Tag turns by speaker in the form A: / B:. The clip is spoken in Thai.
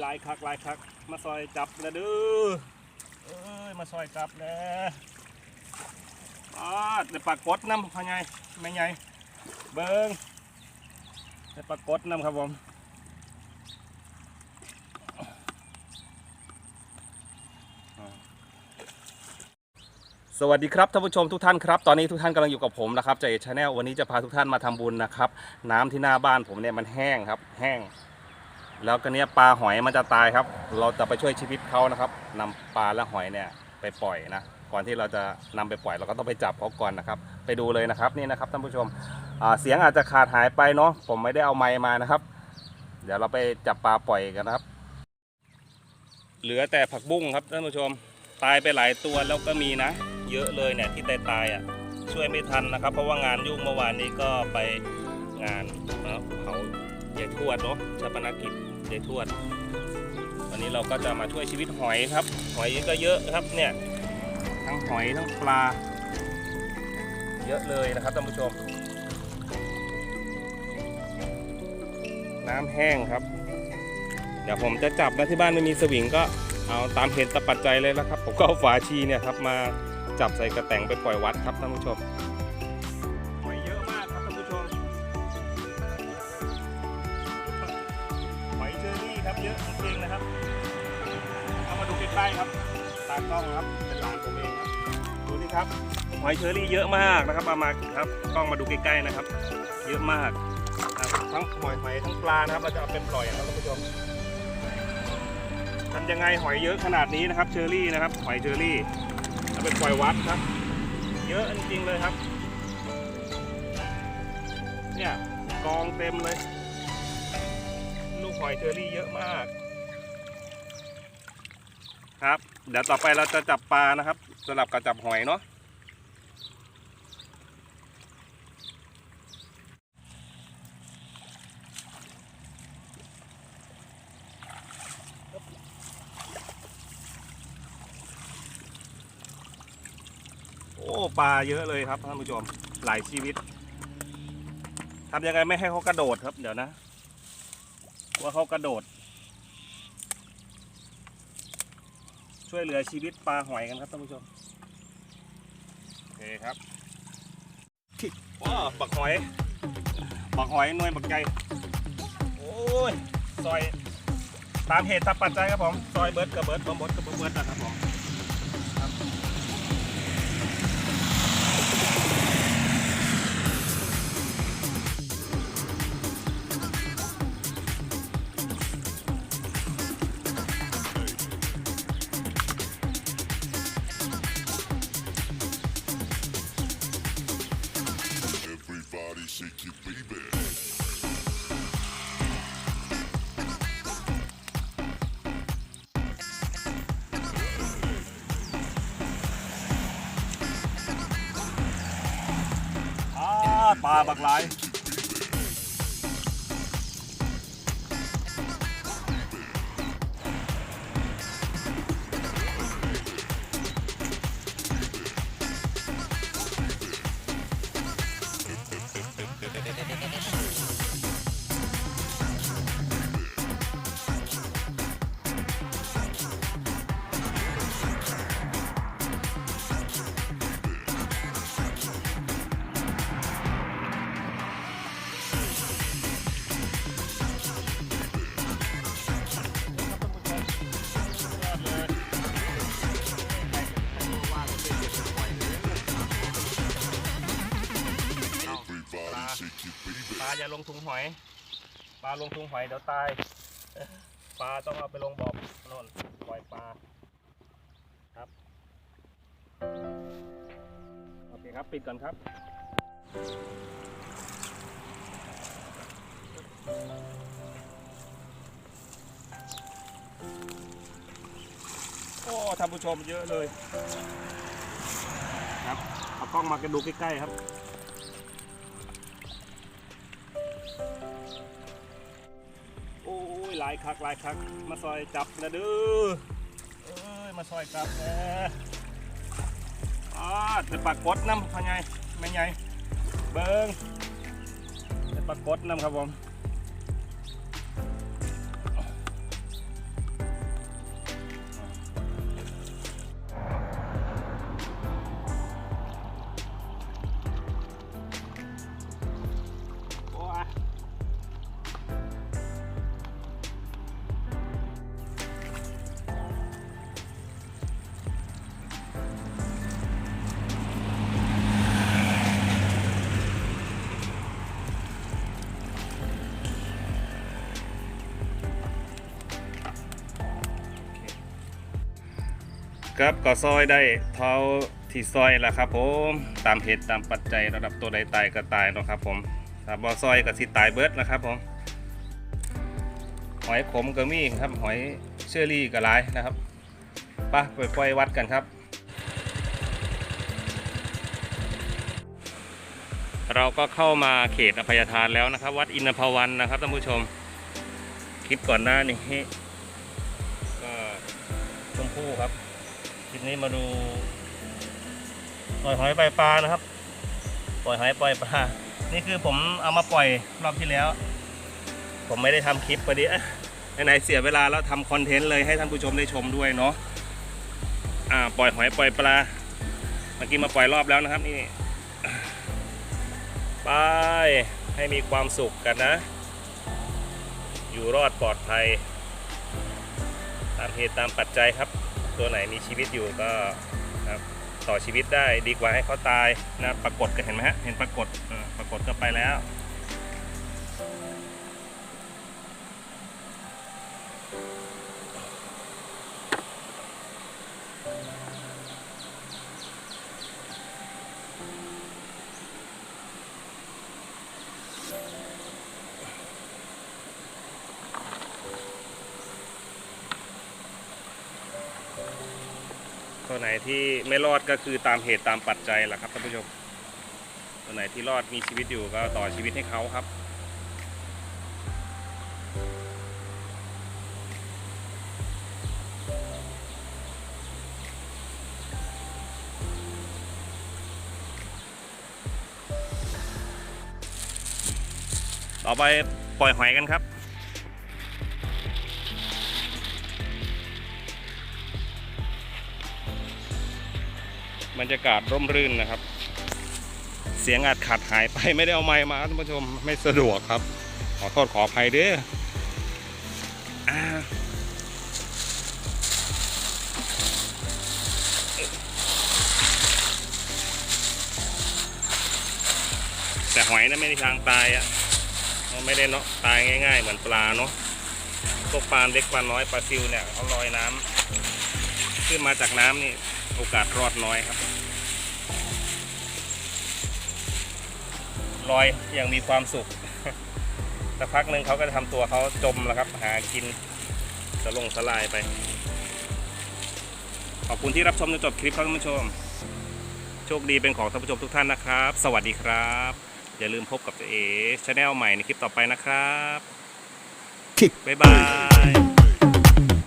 A: หลายคักหลายคัก มาซอยจับแล้วเด้อเอ้ยมาซอยจับแล้วอ๋อเดี๋ยวปากกดน้ำพ่อไงไม่ไงเบิ้งเดี๋ยวปากกดน้ำครับผมสวัสดีครับท่านผู้ชมทุกท่านครับตอนนี้ทุกท่านกำลังอยู่กับผมนะครับเจเอชาแนลวันนี้จะพาทุกท่านมาทำบุญนะครับ น้ำที่หน้าบ้านผมเนี่ยมันแห้งครับ แห้ง แล้วก็เนี้ยปลาหอยมันจะตายครับ เราจะไปช่วยชีวิตเขานะครับนำปลาและหอยเนี่ยไปปล่อยนะ ก่อนที่เราจะนำไปปล่อยเราก็ต้องไปจับเขาก่อนนะครับ ไปดูเลยนะครับนี่นะครับท่านผู้ชมเสียงอาจจะขาดหายไปเนาะผมไม่ได้เอาไมค์มานะครับ เดี๋ยวเราไปจับปลาปล่อยกันนะครับ เหลือแต่ผักบุ้งครับท่านผู้ชมตายไปหลายตัวแล้วก็มีนะ เยอะเลยเนี่ยที่ตายตายอะช่วยไม่ทันนะครับ เพราะว่างานยุ่งเมื่อวานนี้ก็ไปงานเอ่อเผายายทวดเนาะชาปนกิจ ยายทวด วันนี้เราก็จะมาช่วยชีวิตหอยครับ หอยก็เยอะครับเนี่ยทั้งหอยทั้งปลา เยอะเลยนะครับท่านผู้ชม น้ำแห้งครับ เดี๋ยวผมจะจับนะที่บ้านไม่มีสวิงก็เอาตามเหตุปัจจัยเลยนะครับ ผมก็เอาฝาชีเนี่ยครับมาจับใส่กระแตงไปปล่อยวัดครับท่านผู้ชม ครับตากล้องครับเป็นหลานผมเองครับดูนี่ครับหอยเชอรี่เยอะมากนะครับเอามาครับกล้องมาดูใกล้ๆนะครับ เยอะมากทั้งหอยหอยทั้งปลานะครับเราจะเอาเป็นปล่อยนะครับท่านผู้ชมทำยังไงหอยเยอะขนาดนี้นะครับเชอรี่นะครับหอยเชอรี่เอาเป็นปล่อยวัดครับ เยอะจริงๆเลยครับเนี่ยกองเต็มเลย ลูกหอยเชอรี่เยอะมาก ครับ เดี๋ยวต่อไปเราจะจับปลานะครับสลับกับจับหอยเนาะโอ้ปลาเยอะเลยครับท่านผู้ชมหลายชีวิตทำยังไงไม่ให้เขากระโดดครับ เดี๋ยวนะ ว่าเขากระโดด ช่วยเหลือชีวิตปลาหอยกันครับท่านผู้ชมโอเคครับว้าปักหอยปักหอยหน่วยปักใจโอ้ยซอยตามเหตุตามปัจจัยครับผมซอยเบิร์ดกับเบิร์ดบอมบดกับเบิร์ดนะครับผม ปลาบักหลายาอย่าลงถุงหอย ปลาลงถุงหอยเดี๋ยวตาย ปลาต้องเอาไปลงบ่อโน่นปล่อยปลา ครับ โอเคครับ ปิดก่อนครับ โอ้ท่านผู้ชมเยอะเลย ครับ เอากล้องมากันดูใกล้ๆครับายคักหลายคักมาซอยจับนะเด้อเอ้ยมาซอยจับนะอ๋อเป็ปากดน้ำพ่อไงไม่ไงเบิ้งเป็ปากกดน้ำครับผม ครับก็ซอยได้เท่าที่ซอยแล้วครับผมตามเหตุตามปัจจัยระดับตัวใดตายก็ตายนะครับผมถ้าบ่ซอยก็สิตายเบิดนะครับผมหอยขมก็มีครับหอยเชอรี่ก็หลายนะครับไปะไปปล่อยวัดกันครับ เราก็เข้ามาเขตอภัยทานแล้วนะครับ วัดอินทพวันนะครับท่านผู้ชมคลิปก่อนหน้านี้ก็ชมพู่ครับ คลิปนี้มาดูปล่อยหอยปล่อยปลานะครับ ปล่อยหอยปล่อยปลา นี่คือผมเอามาปล่อยรอบที่แล้ว ผมไม่ได้ทำคลิปพอดีไหนเสียเวลาแล้วทำคอนเทนต์เลยให้ท่านผู้ชมได้ชมด้วยเนาะอ่าปล่อยหอยปล่อยปลาเมื่อกี้มาปล่อยรอบแล้วนะครับนี่ไปให้มีความสุขกันนะ อยู่รอดปลอดภัย ตามเหตุตามปัจจัยครับ ตัวไหนมีชีวิตอยู่ก็ครับต่อชีวิตได้ดีกว่าให้เขาตายนะปรากฏก็เห็นไหมฮะเห็นปรากฏปรากฏก็ไปแล้ว ตัวไหนที่ไม่รอดก็คือตามเหตุตามปัจจัยแหละครับท่านผู้ชม ตัวไหนที่รอดมีชีวิตอยู่ก็ต่อชีวิตให้เขาครับต่อไปปล่อยหอยกันครับ บรรยากาศร่มรื่นนะครับ เสียงอาจขาดหายไปไม่ได้เอาไมค์มาท่านผู้ชมไม่สะดวกครับ ขอโทษขออภัยเด้ออ่าแต่หอยนะไม่ได้ทางตายอะ่ะมันไม่ได้เนาะตายง่ายๆ เหมือนปลาเนาะพวกปลาเล็กปลาน้อยปลาซิวเนี่ยเขาลอยน้ำขึ้นมาจากน้ำนี่ โอกาสรอดน้อยครับลอยอย่างมีความสุขสักพักหนึ่งเขาก็จะทำตัวเขาจมแล้วครับ หากินสลงสลายไป ขอบคุณที่รับชมจนจบคลิปครับท่านผู้ชม โชคดีเป็นของท่านผู้ชมทุกท่านนะครับ สวัสดีครับ อย่าลืมพบกับเอชาแนลใหม่ในคลิปต่อไปนะครับ บ๊ายบาย